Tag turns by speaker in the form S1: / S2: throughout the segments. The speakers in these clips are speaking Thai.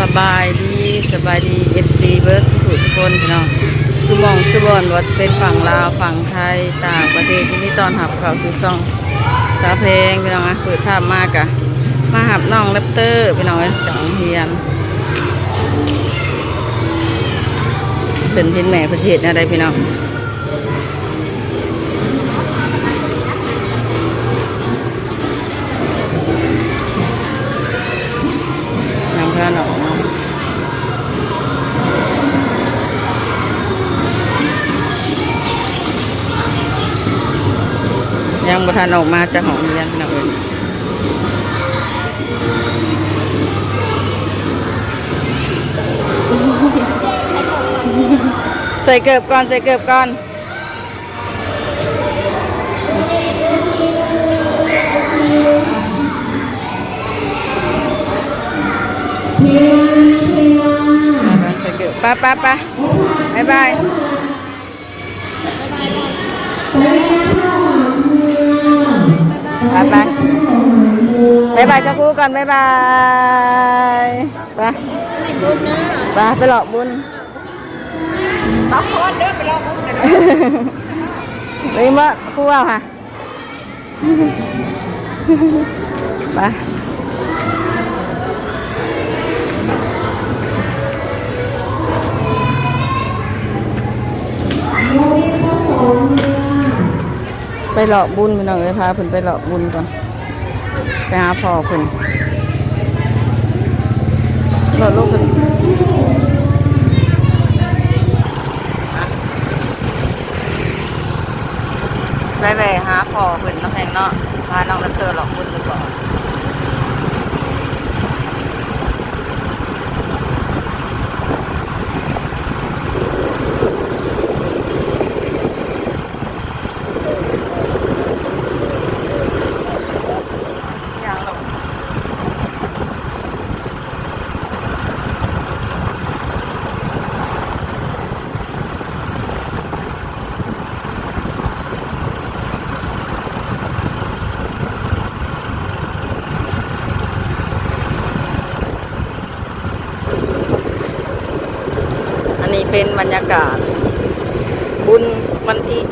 S1: สบายดีสบายดีเอฟซีเบิร์ดสุขุสุคนพี่น้องสุมองสุบอนว่าจะเป็นฝั่งลาวฝั่งไทยต่างประเทศที่นี่ตอนหับเขาซื้อซองสาเพลงพี่น้องนะเปิดภาพมากอะมาหับน้องแรปเตอร์พี่น้องจังเฮียนเป็นทินแม่ประเทศอะไรพี่น้อง ประทานออกมาจากหองเรียนพี่น้องเอ้ยใส่เกิบก่อนใส่เกิบก่อนไป้าป้าป้าบายบาย ไปไปบายเจ้าครูก่อนบายบายไปไปไปหลอกบุญ
S2: ต้องโพสเด้อไปรอผมเลย
S1: เฮ้ยมาครูเอาค่ะไปมูลีผสม ไปหลอกบุญพี่น้องเลยพาเพิ่นไปหลอกบุญก่อนไปหาพ่อเพิ่นหลอกลูกเพิ่นไปไปหาพ่อเพิ่นน้องแหงเนาะพาน้องระเธอหลอกบุญไปก่อนอย่างหรอกอันนี้ เป็นบรรยากาศ บุญวันที่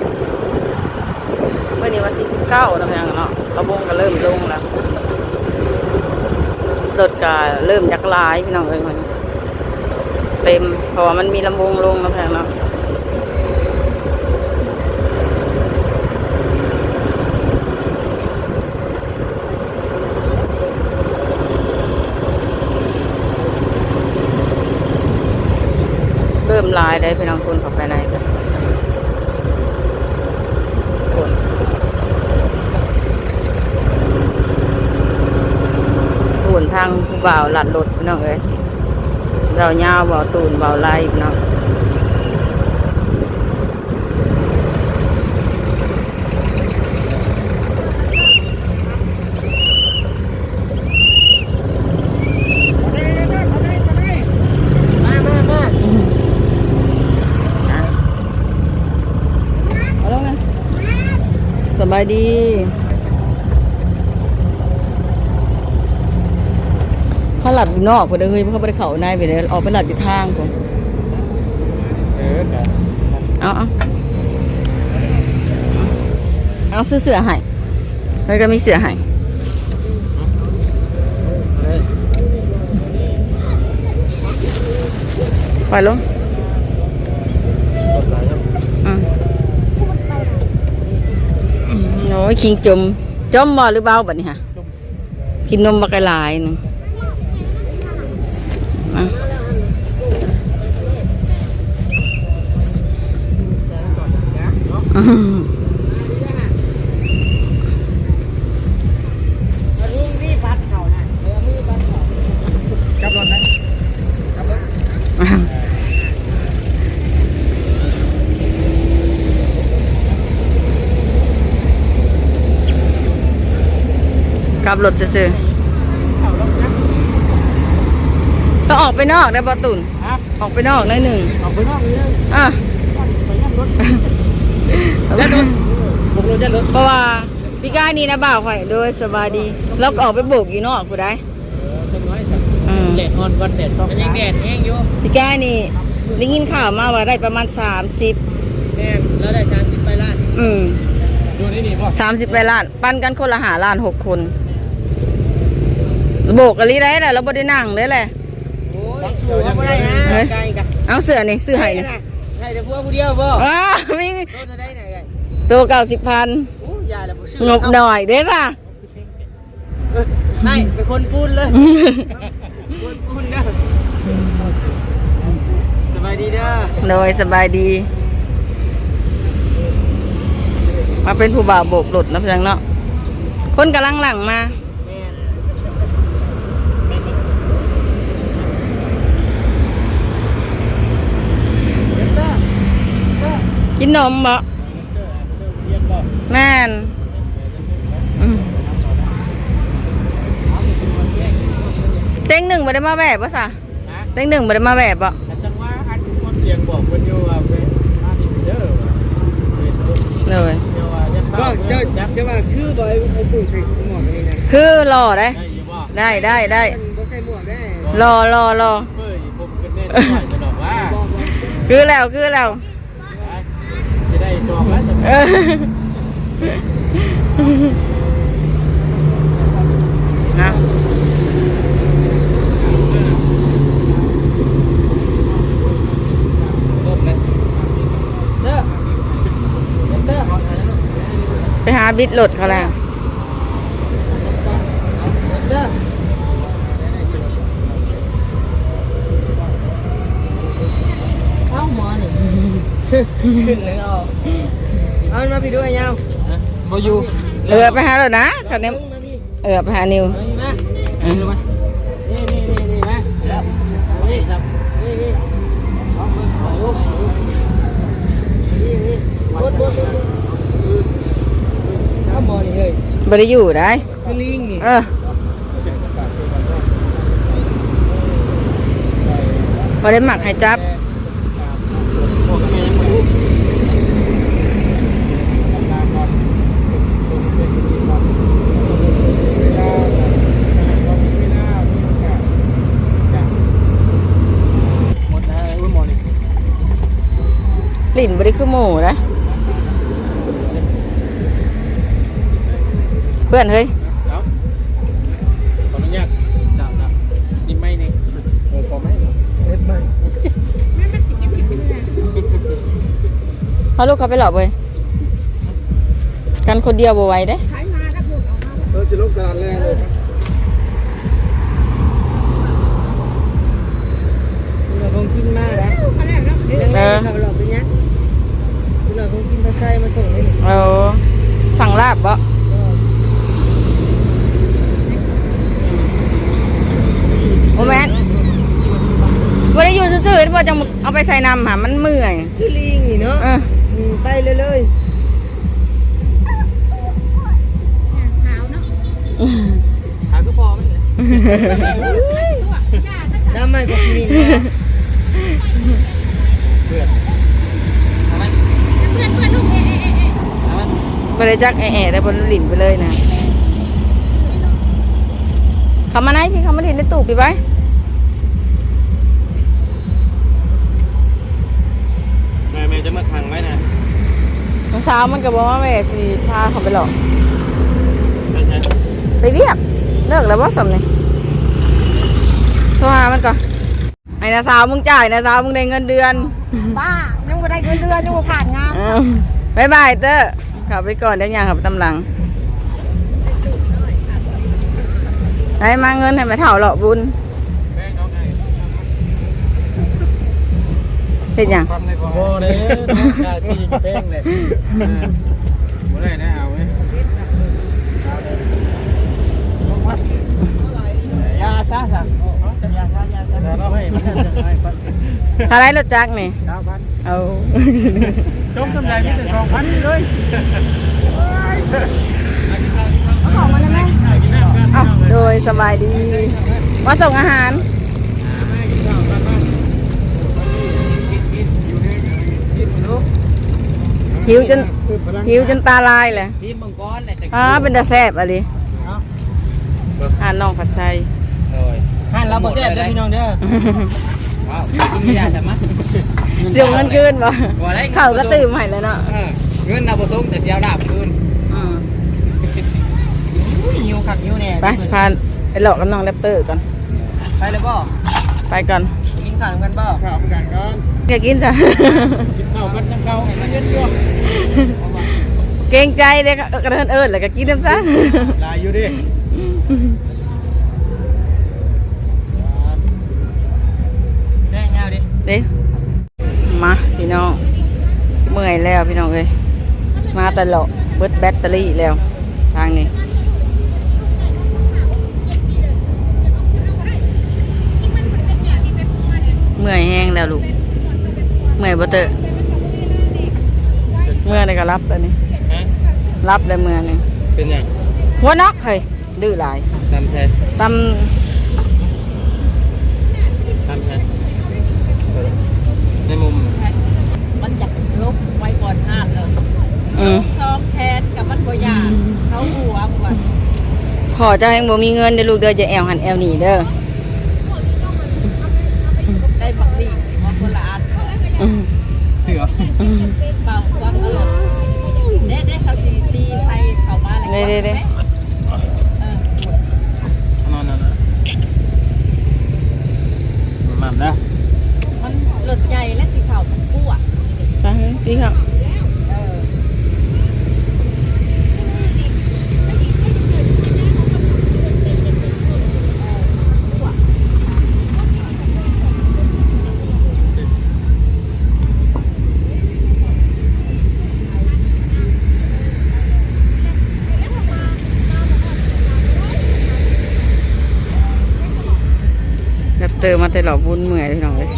S1: เมื่อนี้วันที่สิบเก้าแล้วยังเนาะระบงก็เริ่มลงแล้วรถก็เริ่มยักลายพี่น้องเอ้ยมันเต็มเพราะว่ามันมีลำวงลงแล้วแพงเนาะ ลายได้พี่น้องคุณเขับภายในกันคนตูนทางผู้บ่าวหลัดรถพี่น้องเอ้ยเราเงาวเบาตูนเบาไล่พี่น้อง
S2: มามามา
S1: เอาแล้วไงสบายดีเขาหลัดอยู่นอกเพื่อนเฮ้ยเขาไม่ได้เข้าในไปเลยออกไปหลัดอยู่ทางผม
S2: เออแต่
S1: เอาเอาเอาซื้อเสือให้แล้วก็มีเสือให้ปล่อยลงอืม โอ้ยคิงจม จมบ่หรือเบาบัดนี้ฮะกินนมบักไก่ลายหนึงอะอืม
S2: ลุงพี่พัดเขานะเออมือพัดเขาจับรถนะจับรถ
S1: กลับรถซื่อ
S2: เขารถนะ
S1: ๆต้องออกไปนอกได้ปะตุน
S2: ฮะ
S1: ออกไปนอกหน่อยหนึ่ง
S2: ออกไปนอกนี้เลย
S1: อะ
S2: ไปย่ำรถยันรถบุกรถยันรถ
S1: เพราะว่าพี่ก้ายนี่นะบ่าวข่อยโดยสบายดีแล้วก็ออกไปโบกอยู่นอกกูได้
S2: เออจังน้อยจัง
S1: อืม
S2: แดดอ่อนวันแดดช่องมันยังแดดแห้งอยู่
S1: พี่ก้านี่ได้ยินข่าวมาว่าได้ประมาณ30
S2: แห้งแล้วได้ชานสิบไปล้าน
S1: อืม
S2: ดูนี่นี่บ่
S1: 30ไปล้าน ปั้นกันคนละหาล้านหกคน โบกกะลีได้แหละเราบ่ได้นั่งได้แหละ
S2: โอ้ยสู้ว่าบ่ได้นะ
S1: เฮ้ย
S2: ไกลกัน
S1: เอาเสื้อนี่ซื้อให้นี่
S2: ให้แต่พวกผู้เดียวบ่
S1: อ้ามี
S2: ต้นได้ไหนไง
S1: ตัวเก้าสิบพัน
S2: โอ้ยายละบ่ชื่อง
S1: บหน่อยเด้จ้ะ
S2: ให้เป็นคนพูดเลยคนพูดเด้อสบายดีเด้อ
S1: โดยสบายดี มาเป็นผู้บ่าวโบกรถนะเพียงเนาะคนกำลังหลังมา
S2: แม่น
S1: กินนมบ่แม่นอืมเต็งหนึ่งบ่ได้มาแบบป่ะสะ
S2: นะ
S1: เต็งหนึ่งบ่ได้มาแบบบ่
S2: แต่จังว่าอันคนเสียงบอกเพิ่นอยู่ว่าเป็นอันเด้อเป็นลูก
S1: เลย
S2: เดี๋ยวว่าจะเข้าเจ้าจับจะว่าคือบ่ไอ้ไอ้ปู่ใส่หมวกนี่นะ
S1: คือรอได้
S2: ได้อยู่บ่
S1: ได้ได้ได้
S2: บ่ใส่หมวกได้
S1: รอรอรอ
S2: เฮ้ยผมเป็นแน่ด้วยจะบอกว่า
S1: คือแล้วคือแล้ว
S2: จะได้จองแล้วจะ
S1: เออนะ
S2: ลยเด้อเด้อ
S1: ไปหาบิดรถเขาแล้ว
S2: เด้อเอาหมอนี่ขึ้นเลย บ่อยู่
S1: เออไปหารถนะคันนี้
S2: มาพี่
S1: เออไปหานิว
S2: มาพี่มา
S1: เออ
S2: นี่นี่นี่นี่มาครับนี่ครับนี่นี่เอามือขอลูกนี่นี่บดบดบดเอาหมอนี่เฮ้ย
S1: บ่ได้อยู่ได้
S2: คือลิงนี่
S1: เออบ่ได้หมักให้จับ
S2: พวกแม่ยังบ่รู้หมดแล้วอุ้ยหมอนี่
S1: ลิ่นบ่ได้คือหมูนะเพื่อนเฮ้ย
S2: แล้วขออนุญาตจับนะนี่ไม่นี่เออพอไหมเอ็ดไม่
S1: พาลูกเขาไปหลอกเว้ยกันคนเดียวบ่ไหวเด้
S2: เออจะลบตลาดแรกเลย เราคงกินมากนะเรื่องแรกเราเราเป็นยังเราคงกินตะไคร้มาส่งให้หนู
S1: เอาสั่งลาบบ่โอ้แม่นบ่ได้อยู่ซื่อๆบ่จังเอาไปใส่น้ำหามันเมื่อย
S2: คือลิงนี่เนาะ
S1: เออ
S2: ไปเลยเลยหาก็พอมั้ยน้ำมัน ก็กินนี่นะเพื่อนทำมัน
S1: บ่ได้จักแอะๆได้บ่ลิ่นไปเลยนะเขามาไหนพี่เขามาลิ่นในตู้พี่ไว้
S2: แม่แม่จะมาขังไว้นะ
S1: น้องสาวมันก็บอกว่าแม่สิพาเขาไปหลอก
S2: ใช่ใช่
S1: ไปเวียกเลิกแล้วบ่สำนี่โทรหามันก่อน ไอ้นาสาวมึงจ่ายนาสาวมึงได้เงินเดือน
S3: บ้ายังไม่ได้เงินเดือนยังไม่ผ่านงาน
S1: อ้าวบ๊ายบายเต้อขับไปก่อนเดี๋ยวยังขับตำหลังให้มาเงินให้มาเถ่าเหลาะบุญ
S2: แม่น้องไง
S1: เห็นยัง
S2: ความในบ่บ่เลยได้ที่แป้งเลยบ่ได้นะเอาไว้ยาซะซะ ยาซะยาซะเราให้มันจะให้ปัด
S1: อะไรรถจักรนี่
S2: เก้าพัน
S1: เอา
S2: จงกำไรมีแต่สองพันเลย
S1: เอาโดยสบายดีมาส่งอาหารหิวจนหิวจนตาลายเลยอ๋อเป็นตาแซบอะไรอ่านน้องผัดไทย
S2: ห้านเราาวบ่แซ่บเด้อพี่น้องเด้อ
S4: ว้าวกินไม่ได้ใช่ไหม
S1: เสียเงินคืนบ่เขาก็ตื่มให้แล้วเนาะ
S4: เออเงินเอาไปส่งแต่เสียวดาบคืน
S1: อืม
S2: อุ้ยหิวคักหิวแน่
S1: ไปสะพานไปหลอกกับน้องแรปเตอร์ก่อน
S2: ไปเลยบ่
S1: ไปก่อน
S2: กินข้าวกันบ่
S4: ข้าวกันก่อน
S1: อยากกินจ้ะ
S4: กินข้าวกันยังข้าวให้มันเยอะ
S1: เกรงใจเด็กกระเทินเอิญแล้วก็กินน้ำซะ
S4: ๆลายอยู่ดิ
S2: แซ่ยาวดิ
S1: เด้มาพี่น้องเมื่อยแล้วพี่น้องเอ้ยมาตลอดเบิดแบตเตอรี่แล้ว ทางนี้เมื่อยแห้งแล้วลูกเมื่อยบ่เตอะเมื่อยนี่ก็รับแล้วนี่
S4: ฮะ
S1: รับแล้วเมื่อยนี่
S4: เป็นยัง
S1: หัวน็อกเฮ้ยดื้อหลาย
S4: ทำแท้
S1: ต
S4: ทำแท้ ในมุม
S5: มันอยากลบไว้ก่อนห้านเลยำ
S1: อืม
S5: ซองแทนกับมันบ่ยากเขาหัวบ่ว่า
S1: พ่อเจ้าแห่งบ่มีเงินเด้อลูกเด้อจะแอวหันแอวหนีเด้อ
S5: ได้บักดีมาคนละอัน
S1: อืม
S4: เสือ
S1: อืม
S5: เป่าวังอารมณ์เด้ได้เขาสีตีไฟเข้ามาอะไร
S1: เด้เด้เด้
S5: เออน
S4: อนนอนมันนะ
S5: มันหลุดใหญ่และสีขาวมันกู้อะ
S1: ไปเฮ้ยตีครับ
S5: เออ
S1: แบบเติมมาแต่หลอบุญเหมื่อยพี่น้องเลย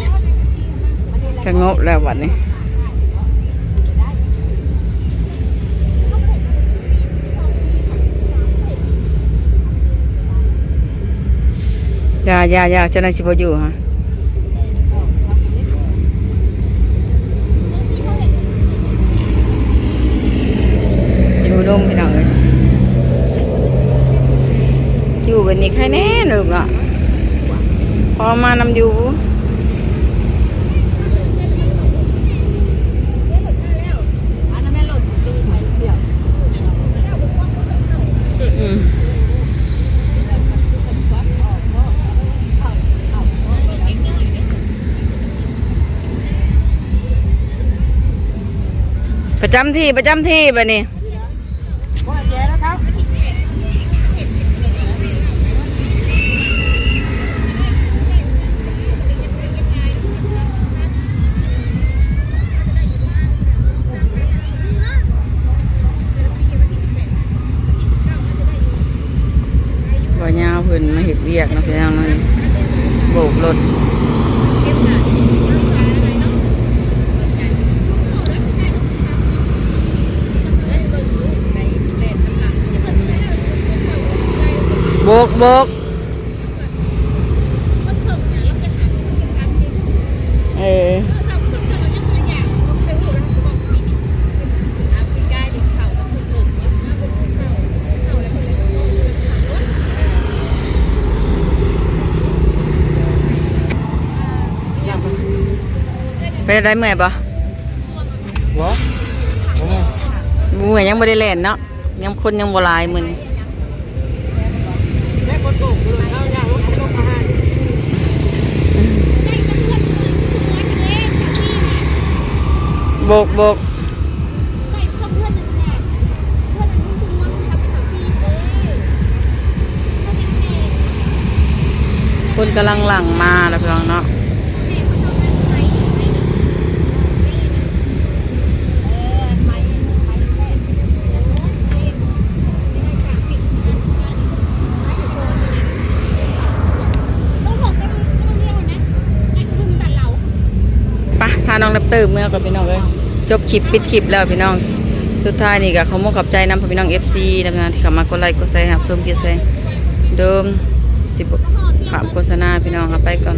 S1: สงบแล้ววันนี้ ยายายาเจ้านายสิบอยู่ฮะอยู่ดมพี่น้องเลยอยู่แบบนี้ใครแน่ลูกเนาะพอมานำอยู่
S5: อันนั้นแม่หลุดตีไฟเดียว
S1: อืม ประจำที่ประจำที่แบบนี้
S2: บ่
S1: ยาวเพิ่นมาเห็ดเวียกนะพี่น้องเนาะโบกรถโบกโบกเออไปได้เมื่อยปะ
S4: วะ
S1: เมื่อยยังไม่ได้เล่นเนาะยังคนยังบ่หลายมือ บกบกคนกำลังหลังมาแล้วพี่น้องเนาะพาน้องนับ เติมเมื่อก่อนพี่น้องเลยจบคลิปปิดคลิปแล้วพี่น้อง สุดท้ายนี่ก็ขอมขอบใจนำพี่น้องเอฟซีทำงานที่ขับมากดไลค์กดแชร์ครับชมคลิปเพลงเดิมจิบถามโฆษณาพี่น้องเอาไปก่อน